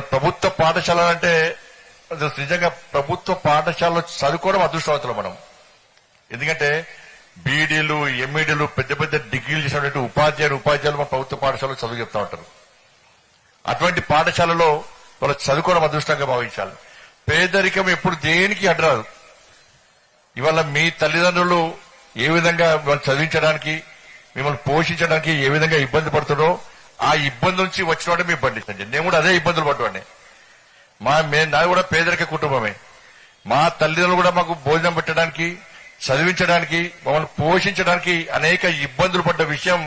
ఇవాళ ప్రభుత్వ పాఠశాల అంటే నిజంగా ప్రభుత్వ పాఠశాలలో చదువుకోవడం అదృష్టవంతులు మనం. ఎందుకంటే బీడీలు ఎంఈడీలు పెద్ద పెద్ద డిగ్రీలు చేసినటువంటి ఉపాధ్యాయులు ఉపాధ్యాయులు మన ప్రభుత్వ పాఠశాలలో చదువు చెప్తా ఉంటారు. అటువంటి పాఠశాలలో వాళ్ళు చదువుకోవడం అదృష్టంగా భావించాలి. పేదరికం ఎప్పుడు దేనికి అడ్రాదు ఇవాళ మీ తల్లిదండ్రులు ఏ విధంగా మిమ్మల్ని చదివించడానికి మిమ్మల్ని పోషించడానికి ఏ విధంగా ఇబ్బంది పడుతుందో ఆ ఇబ్బంది నుంచి వచ్చినోడే మీ పండించండి నేను కూడా అదే ఇబ్బందులు పడ్డవాడిని మా మే నాది కూడా పేదరిక కుటుంబమే. మా తల్లిదండ్రులు కూడా మాకు భోజనం పెట్టడానికి చదివించడానికి మమ్మల్ని పోషించడానికి అనేక ఇబ్బందులు పడ్డ విషయం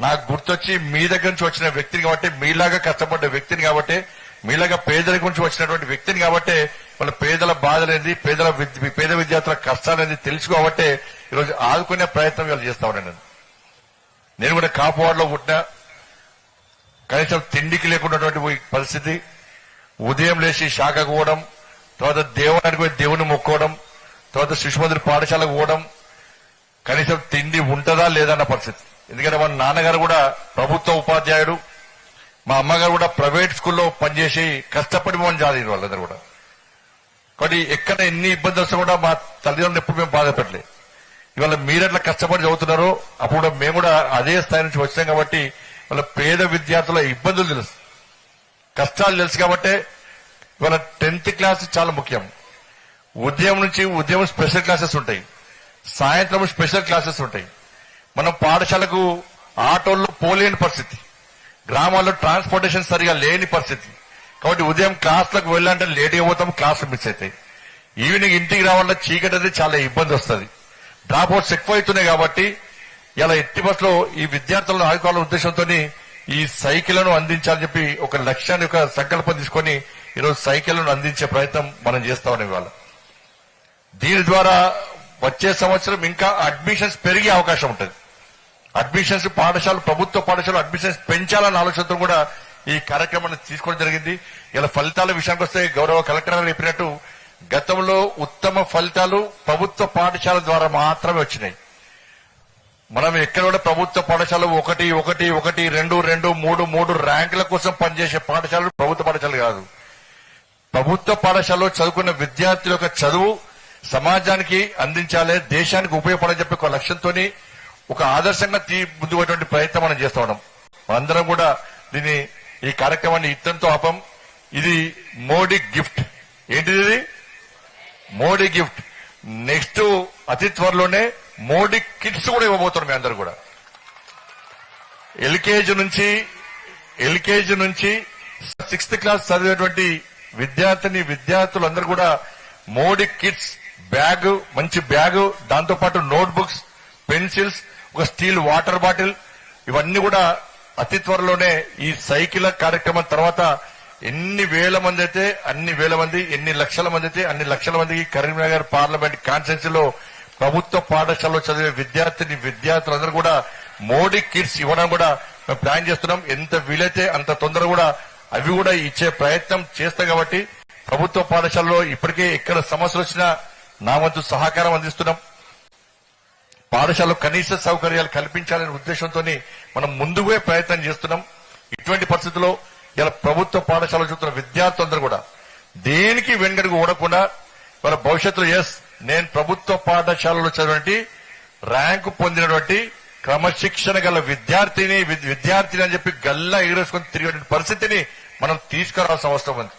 నాకు గుర్తొచ్చి మీ దగ్గర నుంచి వచ్చిన వ్యక్తిని కాబట్టి మీలాగా కష్టపడ్డ వ్యక్తిని కాబట్టి మీలాగా పేదరిక నుంచి వచ్చినటువంటి వ్యక్తిని కాబట్టి మన పేదల బాధలేంది పేదల విద్య- పేద విద్యార్థుల కష్టాలనేది తెలుసు కాబట్టి ఈరోజు ఆదుకునే ప్రయత్నం వీళ్ళు చేస్తా ఉన్నాను నేను. నేను కూడా కాపువాడలో పుట్టినా కనీసం తిండికి లేకున్నటువంటి పరిస్థితి ఉదయం లేచి శాఖకు పోవడం తర్వాత దేవాలయానికి పోయి దేవుని మొక్కోవడం తర్వాత శిశుమందిరి పాఠశాలకు పోవడం కనీసం తిండి ఉంటుందా లేదన్న పరిస్థితి. ఎందుకంటే మా నాన్నగారు కూడా ప్రభుత్వ ఉపాధ్యాయుడు మా అమ్మగారు కూడా ప్రైవేట్ స్కూల్లో పనిచేసి కష్టపడి మనం చదివిన వాళ్ళందరూ కూడా. కాబట్టి ఎక్కడ ఎన్ని ఇబ్బందులు వస్తే కూడా మా తల్లిదండ్రులు ఎప్పుడు మేము బాధపడలే ఇవాళ మీరెట్లా కష్టపడి చదువుతున్నారో అప్పుడు మేము కూడా అదే స్థాయి నుంచి వచ్చాం కాబట్టి వాళ్ళ పేద విద్యార్థుల ఇబ్బందులు తెలుసు. కష్టాలు తెలుసు కాబట్టి ఇవాళ టెన్త్ క్లాస్ చాలా ముఖ్యం. ఉదయం నుంచి ఉదయం స్పెషల్ క్లాసెస్ ఉంటాయి. సాయంత్రం స్పెషల్ క్లాసెస్ ఉంటాయి. మనం పాఠశాలకు ఆటోల్లో పోలేని పరిస్థితి. గ్రామాల్లో ట్రాన్స్పోర్టేషన్ సరిగా లేని పరిస్థితి. కాబట్టి ఉదయం క్లాసులకు వెళ్ళాలంటే లేట్గా పోతాం క్లాసులు మిస్ అవుతాయి. ఈవినింగ్ ఇంటికి రావాలంటే చీకటి అనేది చాలా ఇబ్బంది వస్తుంది. డ్రాప్ అవుట్స్ ఎక్కువ అవుతున్నాయి కాబట్టి ఇలా ఎట్టి బస్సులో ఈ విద్యార్థులను ఆదుకోవాలనే ఉద్దేశంతో ఈ సైకిళ్ళను అందించాలని చెప్పి ఒక లక్ష్యాన్ని ఒక సంకల్పం తీసుకొని ఈరోజు సైకిళ్ళను అందించే ప్రయత్నం మనం చేస్తామని ఇవాళ. దీని ద్వారా వచ్చే సంవత్సరం ఇంకా అడ్మిషన్స్ పెరిగే అవకాశం ఉంటుంది. అడ్మిషన్స్ పాఠశాల ప్రభుత్వ పాఠశాల అడ్మిషన్స్ పెంచాలన్న ఆలోచనతో కూడా ఈ కార్యక్రమాన్ని తీసుకోవడం జరిగింది. ఇలా ఫలితాల విషయానికి వస్తే గౌరవ కలెక్టర్ గారు చెప్పినట్టు గతంలో ఉత్తమ ఫలితాలు ప్రభుత్వ పాఠశాల ద్వారా మాత్రమే వచ్చినాయి. మనం ఎక్కడ కూడా ప్రభుత్వ పాఠశాల ఒకటి ఒకటి ఒకటి రెండు రెండు మూడు మూడు ర్యాంకుల కోసం పనిచేసే పాఠశాలలు ప్రభుత్వ పాఠశాలలు కాదు. ప్రభుత్వ పాఠశాలలో చదువుకున్న విద్యార్థుల యొక్క చదువు సమాజానికి అందించాలి దేశానికి ఉపయోగపడని చెప్పి ఒక లక్ష్యంతో ఒక ఆదర్శంగా తీ ముందు ప్రయత్నం మనం చేస్తా ఉన్నాం. అందరం కూడా దీన్ని ఈ కార్యక్రమాన్ని ఇత్తంతో ఆపం. ఇది మోడీ గిఫ్ట్. ఏంటిది మోడీ గిఫ్ట్. నెక్స్ట్ అతి త్వరలోనే మోడీ కిట్స్ కూడా ఇవ్వబోతున్నాం మీ అందరు కూడా. ఎల్కేజీ నుంచి ఎల్కేజీ నుంచి సిక్స్త్ క్లాస్ చదివేటువంటి విద్యార్థిని విద్యార్థులందరూ కూడా మోడీ కిట్స్ బ్యాగ్ మంచి బ్యాగ్ దాంతో పాటు నోట్ బుక్స్ పెన్సిల్స్ ఒక స్టీల్ వాటర్ బాటిల్ ఇవన్నీ కూడా అతి త్వరలోనే ఈ సైకిల్ కార్యక్రమం తర్వాత ఎన్ని వేల మంది అయితే అన్ని వేల మంది ఎన్ని లక్షల మంది అయితే అన్ని లక్షల మందికి కరీంనగర్ పార్లమెంట్ కాన్స్టిట్యూన్సీ ప్రభుత్వ పాఠశాలలో చదివే విద్యార్థిని విద్యార్థులందరూ కూడా మోడీ కిట్స్ ఇవ్వడం కూడా మేము ప్లాన్ చేస్తున్నాం. ఎంత వీలైతే అంత తొందర కూడా అవి కూడా ఇచ్చే ప్రయత్నం చేస్తాం కాబట్టి ప్రభుత్వ పాఠశాలలో ఇప్పటికే ఎక్కడ సమస్యలు వచ్చినా నా వంతు సహకారం అందిస్తున్నాం. పాఠశాలలో కనీస సౌకర్యాలు కల్పించాలనే ఉద్దేశంతో మనం ముందుగా ప్రయత్నం చేస్తున్నాం. ఇటువంటి పరిస్థితుల్లో ఇలా ప్రభుత్వ పాఠశాలలో చూస్తున్న విద్యార్థులందరూ కూడా దేనికి వెనుకడుగు ఓడకుండా వాళ్ళ భవిష్యత్తులో ఎస్ నేను ప్రభుత్వ పాఠశాలలో చదివినటువంటి ర్యాంకు పొందినటువంటి క్రమశిక్షణ గల విద్యార్థిని విద్యార్థిని అని చెప్పి గల్లా ఎగరేసుకొని తిరిగే పరిస్థితిని మనం తీసుకురావాల్సిన అవసరం ఉంది.